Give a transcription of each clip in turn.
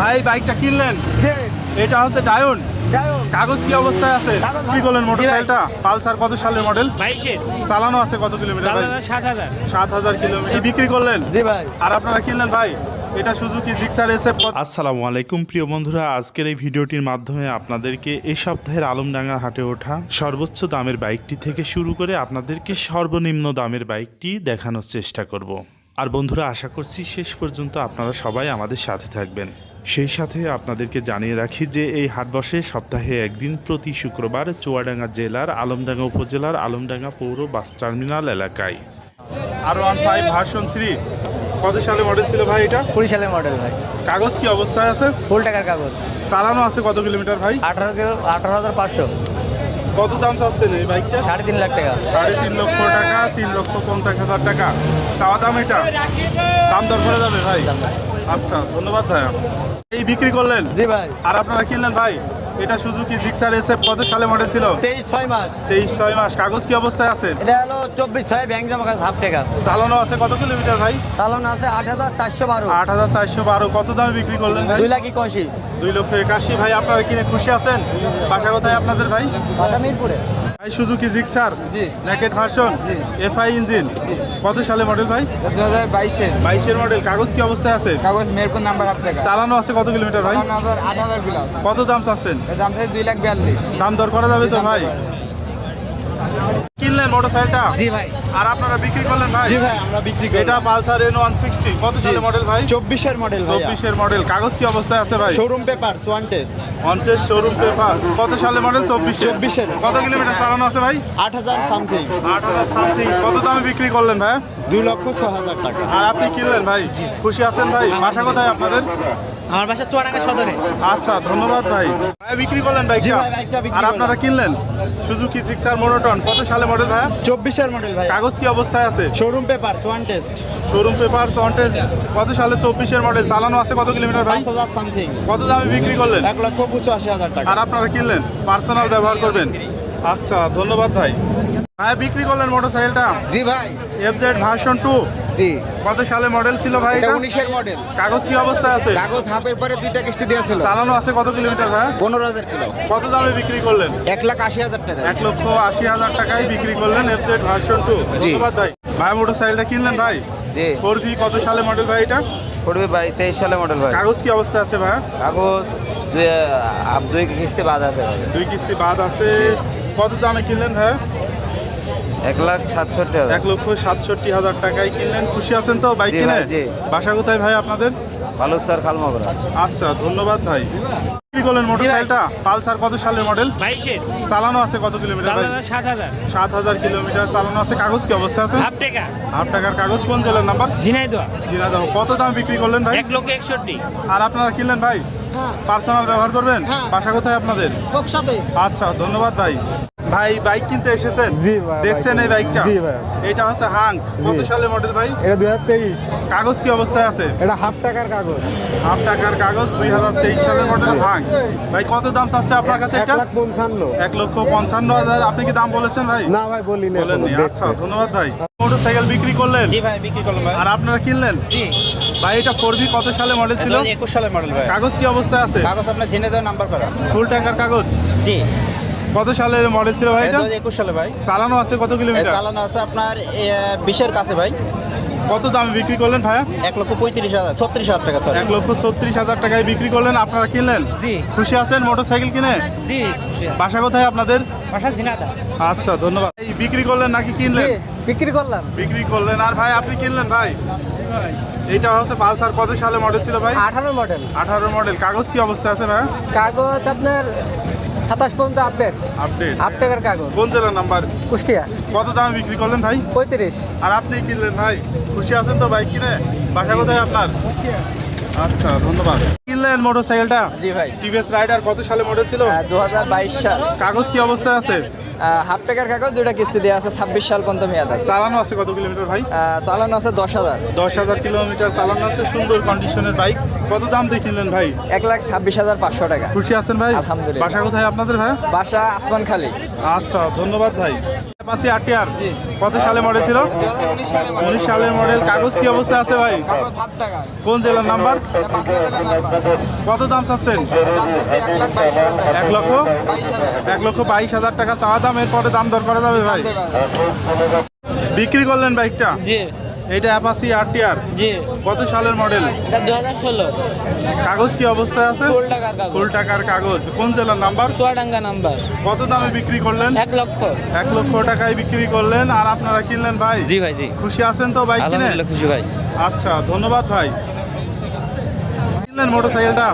ভাই বাইকটা কিনলেন? এটা হচ্ছে ডায়ন। কাগজ কি অবস্থায় আছে? কাগজ কি করলেন মোটরসাইকেলটা? পালসার কত সালের মডেল চালানো আছে কত কিলোমিটার ভাই? সাত হাজার। কিলোমিটার বিক্রি করলেন? জি ভাই। আর আপনারা কিনলেন ভাই? এটা সুজুকি জিক্সার এসএফ আসসালামু আলাইকুম প্রিয় বন্ধুরা। আজকের এই ভিডিওটির মাধ্যমে আপনাদেরকে এই সপ্তাহের আলমডাঙ্গা হাটে ওঠা সর্বোচ্চ দামের বাইকটি থেকে শুরু করে আপনাদেরকে সর্বনিম্ন দামের বাইকটি দেখানোর চেষ্টা করব। আর বন্ধুরা আশা করছি শেষ পর্যন্ত আপনারা সবাই আমাদের সাথে থাকবেন। সেই সাথে আপনাদেরকে জানিয়ে রাখি যে এই হাট বসে সপ্তাহে একদিন প্রতি শুক্রবার চুয়াডাঙ্গা জেলার আলমডাঙ্গা উপজেলার আলমডাঙ্গা পৌর বাস টার্মিনাল এলাকায়। আর ওয়ান ফাইভ ভার্সন থ্রি কত সালে মডেল ছিল ভাই এটা? কুড়ি সালের মডেল ভাই। কাগজ কি অবস্থায় আছে? ফুল টাকার কাগজ। চালানো আছে কত কিলোমিটার ভাই? আঠারো কিলো আঠারো হাজার পাঁচশো। কত দাম চাচ্ছেন এই বাইকটা? সাড়ে তিন লাখ টাকা। সাড়ে তিন লক্ষ টাকা তিন লক্ষ পঞ্চাশ হাজার টাকা। চাওয়া দাম এটা? দাম দর করে যাবে ভাই? আচ্ছা ধন্যবাদ ভাইয়া। এই বিক্রি করলেন? জি ভাই। আর আপনারা কিনলেন ভাই? এটা সুজুকি জিক্সার এসএফ কত সালে মডেল ছিল? তেইশ ছয় মাস। তেইশ ছয় মাস। কাগজ কি অবস্থায় আছে? এটা হলো চব্বিশ ছয় ব্যাংক জমা কাজ হাফ টাকা। চালানো আছে কত কিলোমিটার ভাই? চালানো আছে আট হাজার চারশো বারো। আট হাজার চারশো বারো। কত দামে বিক্রি করলেন ভাই? দুই লাখ একাশি। দুই লক্ষ একাশি। ভাই আপনারা কিনে খুশি আছেন? বাসা কোথায় আপনাদের ভাই? বাসা মিরপুরে। সুজুকি জিক্সার জি। ন্যাকেট ভার্সন জি। এফআই ইঞ্জিন জি। কত সালে মডেল ভাই? দু হাজার বাইশে বাইশের মডেল কাগজ কি অবস্থায় আছে? কাগজ মেরপুর নাম্বার হাফ টাকা চালানো আছে কত কিলোমিটার ভাই? আট হাজার প্লাস কত দাম চাচ্ছেন? দাম থেকে দুই লাখ বিয়াল্লিশ। দাম দর করা যাবে তো ভাই? কিনলেন মোটরসাইকেলটা জি ভাই। আর আপনারা বিক্রি করলেন ভাই? জি ভাই আমরা বিক্রি করি এটা পালসার এন ওয়ান সিক্সটি কত সালে মডেল ভাই? চব্বিশের মডেল ভাই চব্বিশের মডেল কাগজ কি অবস্থায় আছে ভাই? Showroom paper one test on test showroom paper কত সালে মডেল চব্বিশ। 24 এর। কত কিলোমিটার চালানো আছে ভাই? আট হাজার সামথিং আট হাজার সামথিং কত দামে বিক্রি করলেন ভাই? দুই লক্ষ ছ হাজার টাকা। আর আপনি কিনলেন ভাই? খুশি আছেন ভাই? বাসা কোথায় আপনাদের? আমার বাসা চুয়াডাঙ্গা সদরে। আচ্ছা ধন্যবাদ ভাই। ভাই বিক্রি করলেন ভাই, আর আপনারা কিনলেন? সুজুকি জিক্সার মোনোটন কত সালে মডেল ভাই চব্বিশের মডেল ভাই কাগজ কি অবস্থায় আছে? Showroom paper one test showroom paper test কত সালে চব্বিশের মডেল চালানো আছে কত কিলোমিটার ভাই? হাজার সামথিং কত দামে বিক্রি করলেন? এক লক্ষ পঁচাশি হাজার টাকা। আর আপনারা কিনলেন? পার্সোনাল ব্যবহার করবেন। আচ্ছা ধন্যবাদ ভাই। ভাই বিক্রি করলেন মোটরসাইকেলটা জি ভাই। এফজেড ভার্সন টু জি। কত সালে মডেল ছিল ভাই এটা এটা? উনিশের মডেল কাগজ কি অবস্থায় আছে? কাগজ হাফের পরে দুইটা কিস্তি দিয়েছিল চালানো আছে কত কিলোমিটার ভাই? পনেরো হাজার কিলো। কত দামে বিক্রি করলেন? এক লাখ আশি হাজার টাকা। এক লক্ষ আশি হাজার টাকায় বিক্রি করলেন এফজেড ভার্সন টু জি। ধন্যবাদ ভাই। ভাই মোটরসাইকেলটা কিনলেন ভাই? জি। ফোর ভি কত সালে মডেল ভাই এটা? পড়বে ভাই তেইশ সালে মডেল ভাই। কাগজ কি অবস্থায় আছে ভাই? কাগজ দুই কিস্তি বাদ আছে। দুই কিস্তি বাদ আছে। কত দামে কিনলেন ভাই? এক লাখ সাতষট্টি হাজার। এক লক্ষ সাতষট্টি হাজার টাকায় কিনলেন। খুশি আছেন তো বাইক কিনে? জি। বাসা কোথায় ভাই আপনাদের? বালুচার খালমগরা। আচ্ছা ধন্যবাদ ভাই। করলেন মোটরসাইকেলটা? পালসার কত সালের মডেল? বাইশের চালানো আছে কত কিলোমিটার সাত হাজার। সাত হাজার কিলোমিটার চালানো আছে। কাগজ কি অবস্থা আছে? হাফ টাকা। হাফ টাকার কাগজ কোন জেলার নাম্বার? ঝিনাইদহ। কত দাম বিক্রি করলেন ভাই? এক লক্ষ একষট্টি। আর আপনারা কিনলেন ভাই? পার্সোনাল ব্যবহার করবেন? বাসা কোথায় আপনাদের? আচ্ছা ধন্যবাদ ভাই। ভাই বাইক কিনতে এসেছেন? জি ভাই, দেখছেন এই বাইকটা জি ভাই। এটা হচ্ছে হাং কত সালের মডেল ভাই? এটা দুই হাজার তেইশ। কাগজ কি অবস্থায় আছে? এটা হাফ টাকার কাগজ। হাফ টাকার কাগজ দুই হাজার তেইশ সালের মডেল ভাঙ ভাই কত দাম চাচ্ছে আপনার কাছে এক এটা? লাখ পঞ্চান্ন। এক লক্ষ পঞ্চান্ন হাজার। আপনি কি দাম বলেছেন ভাই? না ভাই বলিনি বলেননি। এখনও, আচ্ছা ধন্যবাদ ভাই। মোটরসাইকেল বিক্রি করলেন? জি ভাই বিক্রি করলাম ভাই। আর আপনারা কিনলেন? জি। ভাই এটা ফোর বি কত সালে মডেল ছিল? একুশ সালের মডেল ভাই। কাগজ কি অবস্থায় আছে? কাগজ আপনার জেনে দেওয়া নাম্বার করা। ফুল টাকার কাগজ? জি। কত সালের মডেল ছিল ভাই এটা? একুশ সালে ভাই। চালানো আছে কত কিলোমিটার? চালানো আছে আপনার বিশের কাছে ভাই। কত দামে বিক্রি করলেন ভাইয়া? এক লক্ষ পঁয়ত্রিশ হাজার ছত্রিশ হাজার টাকা স্যার এক লক্ষ ছত্রিশ হাজার টাকায় বিক্রি করলেন আপনারা কিনলেন? জি। খুশি আছেন মোটরসাইকেল কিনে? জি বাসা কোথায় আপনাদের? বাসা জিনাদা আচ্ছা ধন্যবাদ। এই বিক্রি করলেন নাকি কিনলেন? বিক্রি করলাম। বিক্রি করলেন। আর ভাই আপনি কিনলেন ভাই? এইটা হচ্ছে পালসার কত সালে মডেল ছিল ভাই? আঠারো মডেল আঠারো মডেল কাগজ কি অবস্থা আছে ভাই কাগজ আপনার সাতাশ পর্যন্ত আপডেট আপডেট হাফ টাকার কাগজ। কোন জেলার নাম্বার? কুষ্টিয়া। কত দামে বিক্রি করলেন ভাই? পঁয়ত্রিশ। আর আপনি কিনলেন ভাই? খুশি আছেন তো বাইক কিনে? বাসা কোথায় আপনার? আচ্ছা ধন্যবাদ। কিনলেন মোটরসাইকেলটা? জি ভাই। টিভিএস রাইডার কত সালে মডেল ছিল? দু হাজার বাইশ সাল। কাগজ কি অবস্থায় আছে? হাফ টাকার কাগজ দুইটা কিস্তি দেওয়া আছে ছাব্বিশ সাল পর্যন্ত মেয়াদ আছে। চালানো আছে কত কিলোমিটার ভাই? চালানো আছে দশ হাজার। দশ হাজার কিলোমিটার চালানো আছে সুন্দর কন্ডিশনের বাইক কত দাম দিয়ে কিনলেন ভাই? এক লাখ ছাব্বিশ হাজার পাঁচশো টাকা। খুশি আছেন ভাই? আলহামদুলিল্লাহ। বাসা কোথায় আপনাদের ভাই? বাসা আসমান খালি। আচ্ছা ধন্যবাদ ভাই। পাশে আট আর কত সালে মডেল ছিল? উনিশ সালের মডেল কাগজ কি অবস্থা আছে ভাই? কোন জেলার নাম্বার? কত দাম চাচ্ছেন? এক লক্ষ? এক লক্ষ বাইশ হাজার টাকা চাওয়া দাম। এরপরে দাম দর করা যাবে ভাই। বিক্রি করলেন বাইকটা? জি। এইটা অ্যাপাসি আর টি আর জি। কত সালের মডেল এটা দু হাজার ষোলো। কাগজ কি অবস্থায় আছে? ফুল টাকার কাগজ। ফুল টাকার কাগজ। কোন জেলার নাম্বার? চুয়াডাঙ্গা নাম্বার। কত দামে বিক্রি করলেন? এক লক্ষ। এক লক্ষ টাকায় বিক্রি করলেন। আর আপনারা কিনলেন ভাই? জি ভাই জি। খুশি আছেন তো বাইক কিনে? আলহামদুলিল্লাহ খুশি ভাই। আচ্ছা ধন্যবাদ ভাই। কিনলেন মোটরসাইকেলটা?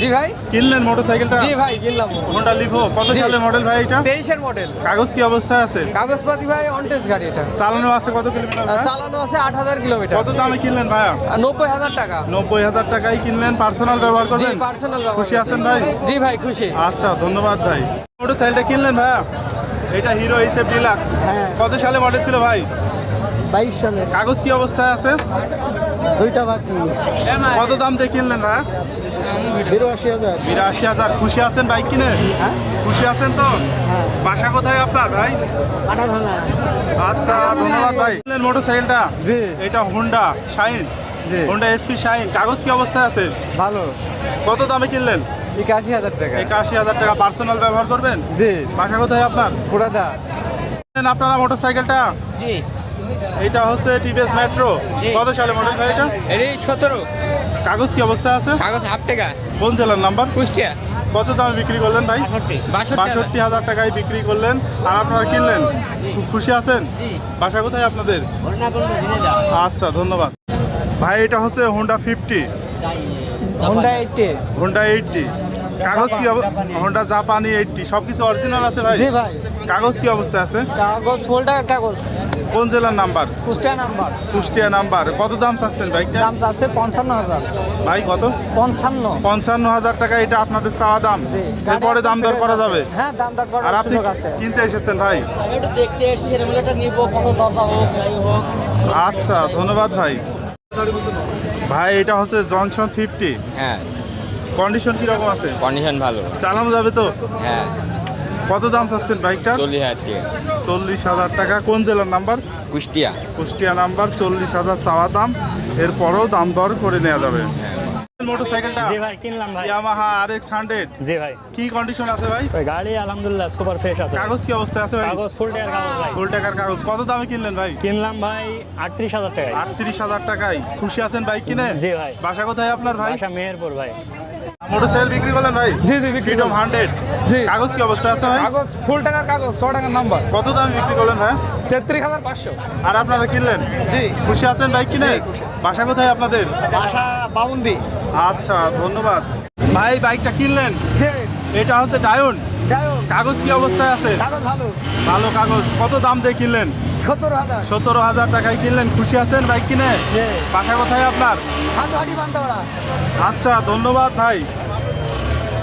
জি ভাই। কিনলেন মোটরসাইকেলটা? জি ভাই কিনলাম। হোন্ডা লিভো কত জি। সালের মডেল ভাই এটা? তেইশের মডেল কাগজ কি অবস্থায় আছে? কাগজপাতি ভাই অনটেস গাড়ি এটা। চালানো আছে কত কিলোমিটার চালানো আছে আট হাজার কিলোমিটার কত দামে কিনলেন ভাইয়া? আর নব্বই হাজার টাকা। নব্বই হাজার টাকায় কিনলেন। পার্সোনাল ব্যবহার জি করবেন পার্সোনাল খুশি আছেন ভাই? জি ভাই খুশি। আচ্ছা ধন্যবাদ ভাই। মোটরসাইকেলটা কিনলেন ভাইয়া? এটা হিরো হিসেব ডিলাক্স হ্যাঁ। কত সালে মডেল ছিল ভাই? বাইশ সালে। কাগজ কি অবস্থায় আছে? দুইটা বাকি। কত দাম দিয়ে কিনলেন ভাইয়া? বিরাশি হাজার। খুশি আছেন বাইক কিনে? খুশি আছেন তো? বাসা কোথায় আপনার ভাই? আচ্ছা ধন্যবাদ ভাই। কিনলেন মোটরসাইকেলটা? জি। এটা হোন্ডা শাইন। জি। Honda SP Shine. কাগজ কি অবস্থায় আছে? ভালো। কত দামে কিনলেন? একাশি হাজার টাকা। একাশি হাজার টাকা পার্সোনাল ব্যবহার করবেন? জি। বাসা কোথায় আপনার? পুরাদা। কিনলেন আপনারা মোটরসাইকেলটা? জি। এটা হচ্ছে টিভিএস মেট্রো কত সালে মডেল ভাই এটা? এই সতেরো। কাগজ কি অবস্থায় আছে? কাগজ হাফ টাকা। কোন জেলার নাম্বার কুষ্টিয়া। কত দামে বিক্রি করলেন ভাই? বাষট্টি। হাজার। টাকায় বিক্রি করলেন। আর আপনারা কিনলেন? খুশি আছেন? বাসা কোথায় আপনাদের? আচ্ছা ধন্যবাদ। ভাই এটা হচ্ছে Honda fifty Honda eighty Honda eighty কাগজ কি অব- হোন্ডা জাপানি এইটটি সব কিছু অরিজিনাল আছে ভাই? কাগজ কি অবস্থায় আছে? কাগজ ফুল টাকার কাগজ। কোন জেলার number? Kushtia number. Kushtia number. কত দাম চাচ্ছেন বাইকটা? দাম চাচ্ছে পঞ্চান্ন হাজার। ভাই কত? পঞ্চান্ন। পঞ্চান্ন হাজার টাকা এটা আপনাদের চাওয়া দাম। জি। এরপরে দাম দর করা যাবে। হ্যাঁ দাম দর করা আর আপনি কিনতে এসেছেন ভাই? একটু দেখতে এসেছি সেটা নিবো কত দশা হোক যাই হোক। আচ্ছা ধন্যবাদ ভাই। ভাই এটা হচ্ছে জনসন ফিফটি। হ্যাঁ। কন্ডিশন কীরকম আছে? কন্ডিশন ভালো। চালানো যাবে তো? হ্যাঁ। কত দাম চাচ্ছেন বাইকটা? চল্লিশ হাজার টাকা। চল্লিশ হাজার টাকা। কোন জেলার নাম্বার? কুষ্টিয়া। কুষ্টিয়া নাম্বার চল্লিশ হাজার চাওয়া দাম। এরপরেও দাম দর করে নেওয়া যাবে। মোটরসাইকেলটা জি ভাই কিনলাম ভাই। ইয়ামাহা জি ভাই। কি কন্ডিশন আছে ভাই? ওই গাড়ি আলহামদুলিল্লাহ সুপার ফ্রেশ আছে। কাগজ কি অবস্থায় আছে ভাই? কাগজ ফুল টাকার কাগজ ভাই। ফুল টাকার কাগজ। কত দামে কিনলেন ভাই? কিনলাম ভাই আটত্রিশ হাজার টাকায়। আটত্রিশ হাজার টাকায়। খুশি আছেন বাইক কিনে? জি ভাই। বাসা কোথায় আপনার ভাই? বাসা মেহেরপুর ভাই। মোটরসাইকেল বিক্রি করলেন ভাই? জি, জি, ফ্রিডম। হান্ড্রেড জি। কাগজ কি অবস্থায় আছে ভাই? কাগজ ফুল টাকার কাগজ ছ টাকার নাম্বার। কত দামে বিক্রি করলেন ভাই? তেত্রিশ হাজার পাঁচশো। আর আপনারা কিনলেন? জি। খুশি আছেন বাইক কিনে? বাসা কোথায় আপনাদের? বাসা বাউন্দি আচ্ছা ধন্যবাদ। ভাই বাইকটা কিনলেন? জি। এটা হচ্ছে ডায়ন। কাগজ কি অবস্থায় আছে? কাগজ ভালো। ভালো কাগজ। কত দাম দিয়ে কিনলেন? হাজার। সতেরো হাজার টাকায় কিনলেন। খুশি আছেন বাইক কিনে? বাসা কোথায় আপনার? আচ্ছা ধন্যবাদ ভাই।